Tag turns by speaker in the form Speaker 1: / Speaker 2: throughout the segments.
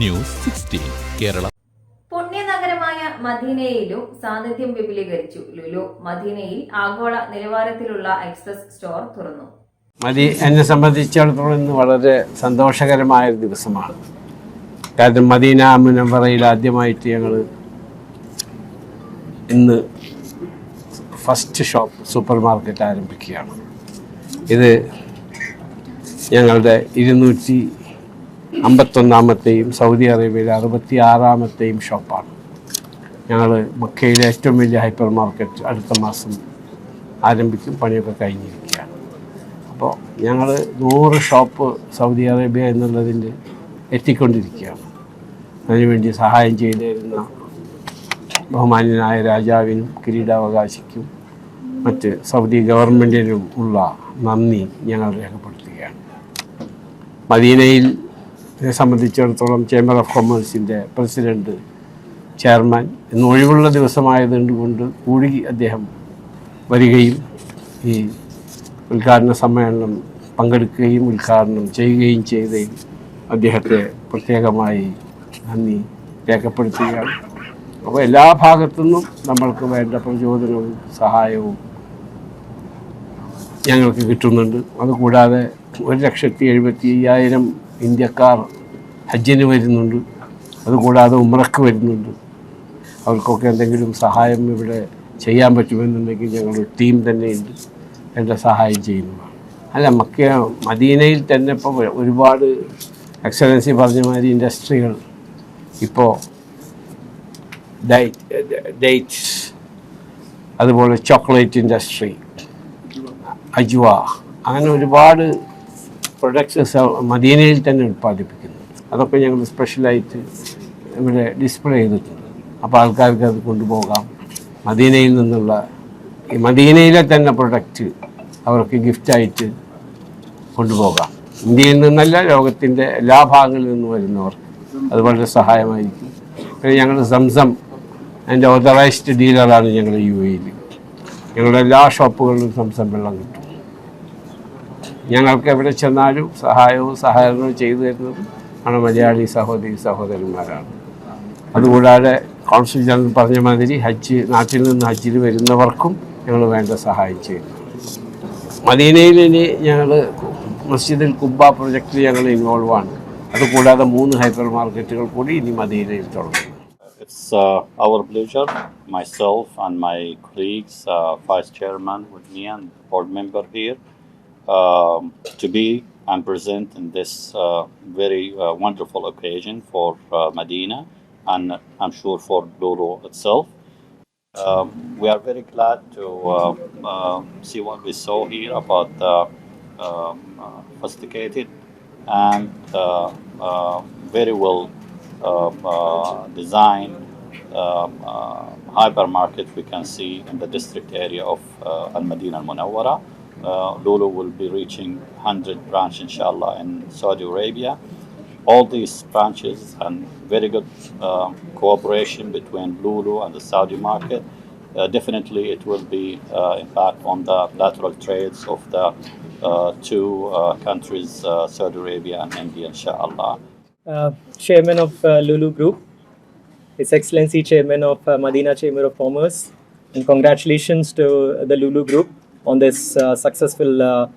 Speaker 1: News sixteen Kerala.
Speaker 2: പുണ്യനഗരമായ മദീനയിലും സാന്നിധ്യം വിപുലീകരിച്ചു ലുലു. മദീനയിൽ ആഗോള നിലവാരത്തിലുള്ള എക്സ്പ്രസ് സ്റ്റോർ തുറന്നു.
Speaker 3: മതി എന്നെ സംബന്ധിച്ചിടത്തോളം ഇന്ന് വളരെ സന്തോഷകരമായ ഒരു ദിവസമാണ്. കാരണം മദീന മുനമ്പറയിൽ ആദ്യമായിട്ട് ഞങ്ങൾ ഇന്ന് ഫസ്റ്റ് ഷോപ്പ് സൂപ്പർ മാർക്കറ്റ് ആരംഭിക്കുകയാണ്. ഇത് ഞങ്ങളുടെ ഇരുന്നൂറ്റി അമ്പത്തൊന്നാമത്തെയും സൗദി അറേബ്യയിലെ അറുപത്തി ആറാമത്തെയും ഷോപ്പാണ്. ഞങ്ങൾ മക്കയിലെ ഏറ്റവും വലിയ ഹൈപ്പർ മാർക്കറ്റ് അടുത്ത മാസം ആരംഭിക്കും പണിയൊക്കെ കഴിഞ്ഞിരിക്കുകയാണ്. അപ്പോൾ ഞങ്ങൾ നൂറ് ഷോപ്പ് സൗദി അറേബ്യ എന്നുള്ളതിന്റെ എത്തിക്കൊണ്ടിരിക്കുകയാണ്. അതിനുവേണ്ടി സഹായം ചെയ്തിരുന്ന ബഹുമാന്യനായ രാജാവിനും കിരീടാവകാശിക്കും മറ്റ് സൗദി ഗവൺമെന്റിനും ഉള്ള നന്ദി ഞങ്ങൾ രേഖപ്പെടുത്തുകയാണ്. മദീനയിൽ എന്നെ സംബന്ധിച്ചിടത്തോളം ചേംബർ ഓഫ് കൊമേഴ്സിന്റെ പ്രസിഡന്റ് ചെയർമാൻ ഇന്ന് ഒഴിവുള്ള ദിവസമായതുകൊണ്ട് കൂടി അദ്ദേഹം വരികയും ഈ ഉദ്ഘാടന സമ്മേളനം പങ്കെടുക്കുകയും ഉദ്ഘാടനം ചെയ്യുകയും ചെയ്തതിൽ അദ്ദേഹത്തെ പ്രത്യേകമായി നന്ദി രേഖപ്പെടുത്തുകയാണ്. അപ്പോൾ എല്ലാ ഭാഗത്തുനിന്നും നമ്മൾക്ക് വേണ്ട പ്രചോദനവും സഹായവും ഞങ്ങൾക്ക് കിട്ടുന്നുണ്ട്. അതുകൂടാതെ ഒരു ലക്ഷത്തി എഴുപത്തി അയ്യായിരം ഇന്ത്യക്കാർ ഹജ്ജിന് വരുന്നുണ്ട്. അതുകൂടാതെ ഉമ്രക്ക് വരുന്നുണ്ട്. അവർക്കൊക്കെ എന്തെങ്കിലും സഹായം ഇവിടെ ചെയ്യാൻ പറ്റുമെന്നുണ്ടെങ്കിൽ ഞങ്ങൾ ടീം തന്നെയുണ്ട്. എന്റെ സഹായം ചെയ്യുന്നതാണ് അല്ല മക്ക മദീനയിൽ തന്നെ ഇപ്പോൾ ഒരുപാട് എക്സലൻസി പറഞ്ഞ മാതിരി ഇൻഡസ്ട്രികൾ ഇപ്പോൾ ഡേറ്റ്സ് അതുപോലെ ചോക്ലേറ്റ് ഇൻഡസ്ട്രി അജ്വ അങ്ങനെ ഒരുപാട് പ്രൊഡക്ട്സ് മദീനയിൽ തന്നെ ഉൽപ്പാദിപ്പിക്കുന്നു അതൊക്കെ ഞങ്ങൾ സ്പെഷ്യലായിട്ട് ഇവിടെ ഡിസ്പ്ലേ ചെയ്തിട്ടുണ്ട്. അപ്പോൾ ആൾക്കാർക്ക് അത് കൊണ്ടുപോകാം. മദീനയിൽ നിന്നുള്ള ഈ മദീനയിലെ തന്നെ പ്രൊഡക്റ്റ് അവർക്ക് ഗിഫ്റ്റായിട്ട് കൊണ്ടുപോകാം. ഇന്ത്യയിൽ നിന്നല്ല ലോകത്തിന്റെ എല്ലാ ഭാഗങ്ങളിൽ നിന്ന് വരുന്നവർക്ക് അത് വളരെ സഹായമായിരിക്കും. പിന്നെ ഞങ്ങൾ സംസം അതിന്റെ ഓതറൈസ്ഡ് ഡീലറാണ് ഞങ്ങൾ യു എയിൽ ഞങ്ങളുടെ എല്ലാ ഷോപ്പുകളിലും സംസം വെള്ളം കിട്ടും. ഞങ്ങൾക്ക് എവിടെ ചെന്നാലും സഹായവും സഹകരണവും ചെയ്തു തരുന്നത് ആണ് മലയാളി സഹോദരി സഹോദരന്മാരാണ്. അതുകൂടാതെ കൗൺസിൽ ജനറൽ പറഞ്ഞ മാതിരി ഹജ്ജ് നാട്ടിൽ നിന്ന് ഹജ്ജിൽ വരുന്നവർക്കും ഞങ്ങൾ വേണ്ട സഹായം ചെയ്യുന്നു. മദീനയിൽ ഇനി ഞങ്ങൾ മസ്ജിദിൽ കുബ്ബ പ്രൊജക്റ്റിൽ ഞങ്ങൾ ഇൻവോൾവ് ആണ്. അതുകൂടാതെ മൂന്ന് ഹൈപ്പർ മാർക്കറ്റുകൾ കൂടി ഇനി മദീനയിൽ തുടങ്ങും.
Speaker 4: It's uh, our pleasure, myself and my colleagues, uh, vice chairman with me and board member here, um, to be and present in this uh, very uh, wonderful occasion for uh, Medina and I'm sure for Lulu itself. Um, we are very glad to uh, uh, see what we saw here about um, uh, sophisticated and uh, uh, very well uh, designed um, hypermarket we can see in the district area of Al Madina Al Munawwara. Uh, Lulu will be reaching 100 branch inshallah in Saudi Arabia. All these branches and very good uh, cooperation between Lulu and the Saudi market. Uh, definitely, it will be uh, impact on the lateral trades of the uh, two uh, countries, Saudi Arabia and India, inshallah.
Speaker 5: chairman of Lulu Group, His Excellency Chairman of Madina Chamber of Commerce, and congratulations to the Lulu Group on this uh, successful uh,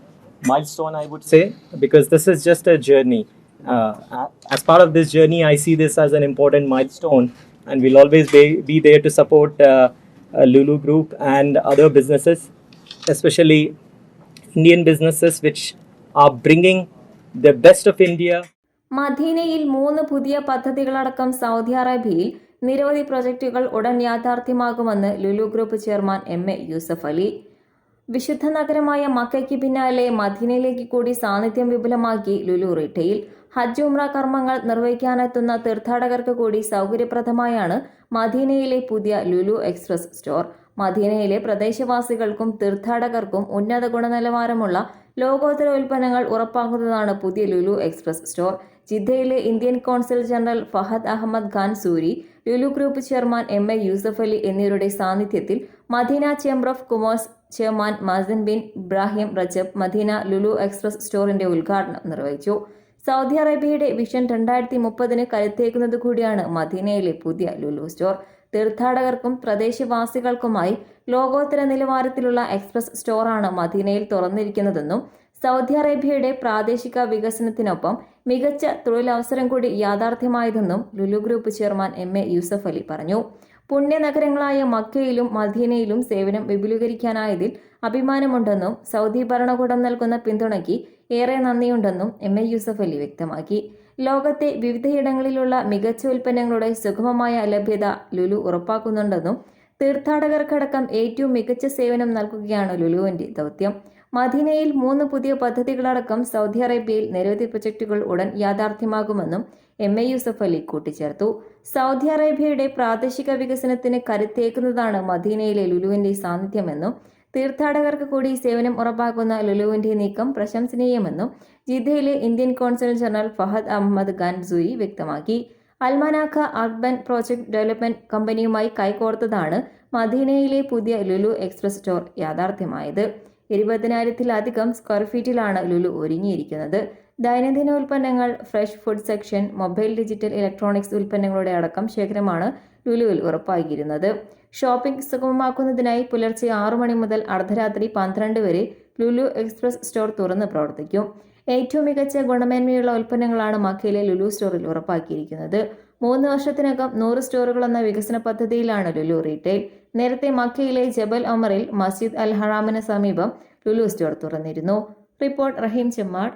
Speaker 5: milestone, I would say, because this is just a journey. Uh, as part of this journey, I see this as an important milestone, and we'll always be, be there to support uh, uh, Lulu Group and other businesses, especially Indian businesses which are bringing the best of India
Speaker 2: മദീനയിൽ മൂന്ന് പുതിയ പദ്ധതികളടക്കം Saudi അറേബ്യയിൽ നിരവധി പ്രൊജക്ടുകൾ ഉടൻ യാഥാർത്ഥ്യമാകുമെന്ന് Lulu group chairman M A Yusuf Ali വിശുദ്ധ നഗരമായ മക്കയ്ക്ക് പിന്നാലെ മദീനയിലേക്ക് കൂടി സാന്നിധ്യം വിപുലമാക്കി ലുലു റിട്ടയിൽ. ഹജ്ജ് ഉംറ കർമ്മങ്ങൾ നിർവഹിക്കാനെത്തുന്ന തീർത്ഥാടകർക്ക് കൂടി സൗകര്യപ്രദമായാണ് മദീനയിലെ പുതിയ ലുലു എക്സ്പ്രസ് സ്റ്റോർ. മദീനയിലെ പ്രദേശവാസികൾക്കും തീർത്ഥാടകർക്കും ഉന്നത ഗുണനിലവാരമുള്ള ലോകോത്തര ഉൽപ്പന്നങ്ങൾ ഉറപ്പാക്കുന്നതാണ് പുതിയ ലുലു എക്സ്പ്രസ് സ്റ്റോർ. ജിദ്ദയിലെ Indian consul general Fahad Ahmed Khan Suri Lulu group chairman M A Yusuf Ali എന്നിവരുടെ സാന്നിധ്യത്തിൽ Medina chamber of commerce chairman Mazin bin Ibrahim Rajab Medina Lulu express സ്റ്റോറിന്റെ ഉദ്ഘാടനം നിർവഹിച്ചു. സൗദി അറേബ്യയുടെ വിഷൻ രണ്ടായിരത്തി മുപ്പതിന് കരുത്തേക്കുന്നത് കൂടിയാണ് മദീനയിലെ പുതിയ ലുലു സ്റ്റോർ. തീർത്ഥാടകർക്കും പ്രദേശവാസികൾക്കുമായി ലോകോത്തര നിലവാരത്തിലുള്ള എക്സ്പ്രസ് സ്റ്റോറാണ് മദീനയിൽ തുറന്നിരിക്കുന്നതെന്നും സൗദി അറേബ്യയുടെ പ്രാദേശിക വികസനത്തിനൊപ്പം മികച്ച തൊഴിലവസരം കൂടി യാഥാർത്ഥ്യമായതെന്നും Lulu group chairman M A Yusuf Ali പറഞ്ഞു. പുണ്യനഗരങ്ങളായ മക്കയിലും മദീനയിലും സേവനം വിപുലീകരിക്കാനായതിൽ അഭിമാനമുണ്ടെന്നും സൗദി ഭരണകൂടം നൽകുന്ന പിന്തുണയ്ക്ക് ഏറെ നന്ദിയുണ്ടെന്നും എം എ യൂസഫ് അലി വ്യക്തമാക്കി. ലോകത്തെ വിവിധയിടങ്ങളിലുള്ള മികച്ച ഉൽപ്പന്നങ്ങളുടെ സുഗമമായ ലഭ്യത ലുലു ഉറപ്പാക്കുന്നുണ്ടെന്നും തീർത്ഥാടകർക്കടക്കം ഏറ്റവും മികച്ച സേവനം നൽകുകയാണ് ലുലുവിന്റെ ദൗത്യം. മദീനയിൽ മൂന്ന് പുതിയ പദ്ധതികളടക്കം സൗദി അറേബ്യയിൽ നിരവധി പ്രൊജക്ടുകൾ ഉടൻ യാഥാർത്ഥ്യമാകുമെന്നും എം എ യൂസഫ് അലി കൂട്ടിച്ചേർത്തു. സൗദി അറേബ്യയുടെ പ്രാദേശിക വികസനത്തിന് കരുത്തേക്കുന്നതാണ് മദീനയിലെ ലുലുവിന്റെ സാന്നിധ്യമെന്നും തീർത്ഥാടകർക്ക് കൂടി സേവനം ഉറപ്പാക്കുന്ന ലുലുവിന്റെ നീക്കം പ്രശംസനീയമെന്നും ജിദ്ദയിലെ Indian consul general Fahad Ahmed Khansuri വ്യക്തമാക്കി. Al Manakha urban project development കമ്പനിയുമായി കൈകോർത്തതാണ് മദീനയിലെ പുതിയ ലുലു എക്സ്പ്രസ് സ്റ്റോർ യാഥാർത്ഥ്യമായത്. ഇരുപതിനായിരത്തിലധികം സ്ക്വയർ ഫീറ്റിലാണ് ലുലു ഒരുങ്ങിയിരിക്കുന്നത്. ദൈനംദിന ഉൽപ്പന്നങ്ങൾ fresh food section mobile digital electronics ഉൽപ്പന്നങ്ങളുടെ അടക്കം ശേഖരമാണ് ലുലുവിൽ ഉറപ്പാക്കിയിരുന്നത്. ഷോപ്പിംഗ് സുഗമമാക്കുന്നതിനായി പുലർച്ചെ ആറു മണി മുതൽ അർദ്ധരാത്രി പന്ത്രണ്ട് വരെ ലുലു എക്സ്പ്രസ് സ്റ്റോർ തുറന്ന് പ്രവർത്തിക്കും. ഏറ്റവും മികച്ച ഗുണമേന്മയുള്ള ഉൽപ്പന്നങ്ങളാണ് മക്കയിലെ ലുലു സ്റ്റോറിൽ ഉറപ്പാക്കിയിരിക്കുന്നത്. മൂന്ന് വർഷത്തിനകം നൂറ് സ്റ്റോറുകൾ എന്ന വികസന പദ്ധതിയിലാണ് ലുലു റീറ്റെയിൽ. നേരത്തെ മക്കയിലെ ജബൽ അമറിൽ മസ്ജിദ് അൽ ഹറാമിന് സമീപം ലുലു സ്റ്റോർ തുറന്നിരുന്നു. Report Rahim Chemmad.